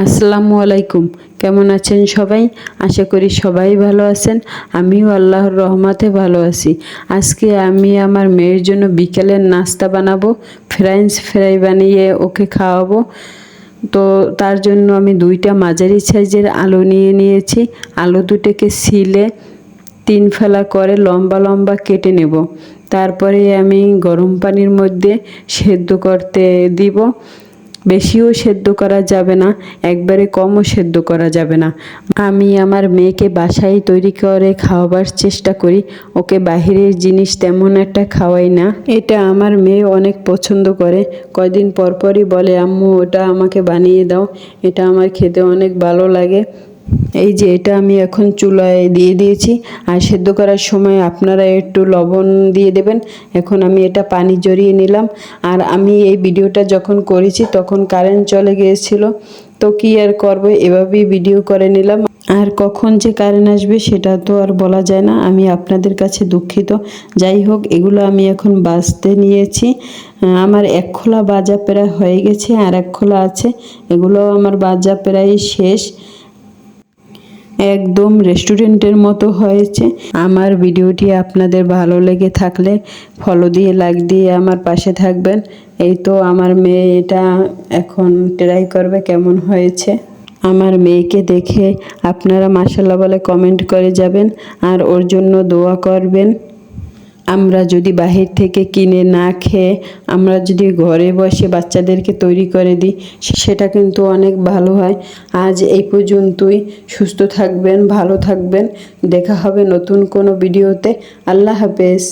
আসসালামু আলাইকুম। কেমন আছেন সবাই? আশা করি সবাই ভালো আছেন। আমিও আল্লাহর রহমাতে ভালো আছি। আজকে আমি আমার মেয়ের জন্য বিকেলের নাস্তা বানাবো ফ্রেঞ্চ ফ্রাই বানিয়ে ওকে খাওয়াবো। তো তার জন্য আমি দুইটা মাঝারি সাইজের আলু নিয়ে নিয়েছি। আলু দুটোকে সিলে তিন ফেলা করে লম্বা লম্বা কেটে নেব। তারপরে আমি গরম পানির মধ্যে সেদ্ধ করতে দিব। বেশিও সেদ্ধ করা যাবে না, একবারে কমও সেদ্ধ করা যাবে না। আমি আমার মেয়েকে বাসায় তৈরি করে খাওয়াবার চেষ্টা করি, ওকে বাহিরের জিনিস তেমন একটা খাওয়াই না। এটা আমার মেয়ে অনেক পছন্দ করে। কয়দিন পরপরই বলে, আম্মু, ওটা আমাকে বানিয়ে দাও, এটা আমার খেতে অনেক ভালো লাগে। এই যে এটা আমি এখন চুলায় দিয়ে দিয়েছি। আর সেদ্ধ করার সময় আপনারা একটু লবণ দিয়ে দেবেন। এখন আমি এটা পানি জড়িয়ে নিলাম। আর আমি এই ভিডিওটা যখন করেছি, তখন কারেন্ট চলে গিয়েছিল। তো কি আর করব? এভাবেই ভিডিও করে নিলাম। আর কখন যে কারেন্ট আসবে, সেটা তো আর বলা যায় না। আমি আপনাদের কাছে দুঃখিত। যাই হোক, এগুলো আমি এখন বাজতে নিয়েছি। আমার এক খোলা বাজা প্রায় হয়ে গেছে। আর এক খোলা আছে। এগুলো আমার বাজা প্রায় শেষ। একদম রেস্টুরেন্টের মতো হয়েছে। আমার ভিডিওটি আপনাদের ভালো লেগে থাকলে ফলো দিয়ে লাইক দিয়ে আমার পাশে থাকবেন। এই তো আমার মেয়ে এটা এখন ট্রাই করবে কেমন হয়েছে। আমার মেয়েকে দেখে আপনারা মাসাল্লাহ বলে কমেন্ট করে যাবেন আর ওর জন্য দোয়া করবেন। আমরা যদি বাহির থেকে কিনে না খেয়ে আমরা যদি ঘরে বসে বাচ্চাদেরকে তৈরি করে দিই সেটা কিন্তু অনেক ভালো হয়। আজ এই পর্যন্তই। সুস্থ থাকবেন, ভালো থাকবেন। দেখা হবে নতুন কোনো ভিডিওতে। আল্লাহ হাফেজ।